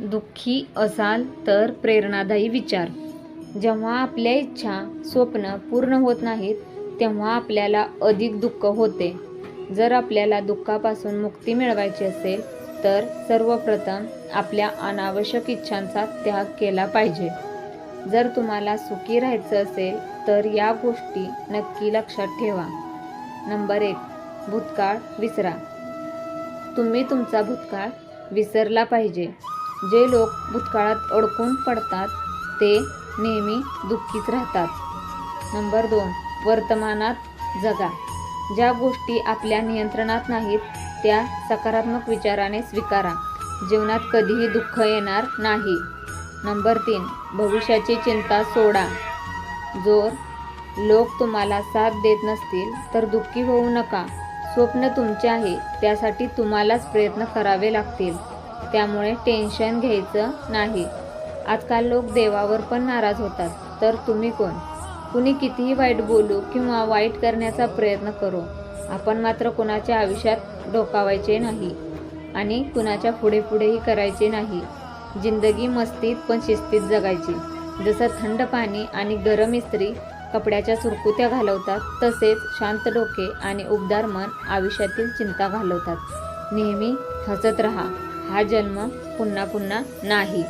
दुःखी असाल तर प्रेरणादायी विचार. जेव्हा आपल्या इच्छा स्वप्न पूर्ण होत नाहीत तेव्हा आपल्याला अधिक दुःख होते. जर आपल्याला दुःखापासून मुक्ती मिळवायची असेल तर सर्वप्रथम आपल्या अनावश्यक इच्छांचा त्याग केला पाहिजे. जर तुम्हाला सुखी राहायचं असेल तर या गोष्टी नक्की लक्षात ठेवा. नंबर एक भूतकाळ विसरा. तुम्ही तुमचा भूतकाळ विसरला पाहिजे. जे लोक भूतकाळात अडकून पडतात ते नेहमी दुःखीत राहतात. नंबर दोन वर्तमानात जगा. ज्या गोष्टी आपल्या नियंत्रणात नाहीत त्या सकारात्मक विचाराने स्वीकारा. जीवनात कधीही दुःख येणार नाही. नंबर तीन भविष्याची चिंता सोडा. जोर लोक तुम्हाला साथ देत नसतील तर दुःखी होऊ नका. स्वप्न तुमचे आहे त्यासाठी तुम्हालाच प्रयत्न करावे लागतील. त्यामुळे टेन्शन घ्यायचं नाही. आजकाल लोक देवावर पण नाराज होतात. तर तुम्ही कोण? कुणी कितीही वाईट बोलू किंवा वाईट करण्याचा प्रयत्न करो आपण मात्र कुणाच्या आयुष्यात डोकावायचे नाही आणि कुणाच्या पुढे पुढेही करायचे नाही. जिंदगी मस्तीत पण शिस्तीत जगायची. जसं थंड पाणी आणि गरम इस्त्री कपड्याच्या सुरकुत्या घालवतात तसेच शांत डोके आणि उबदार मन आयुष्यातील चिंता घालवतात. नेहमी हसत रहा. हा जन्म पुन्हा पुन्हा नाही.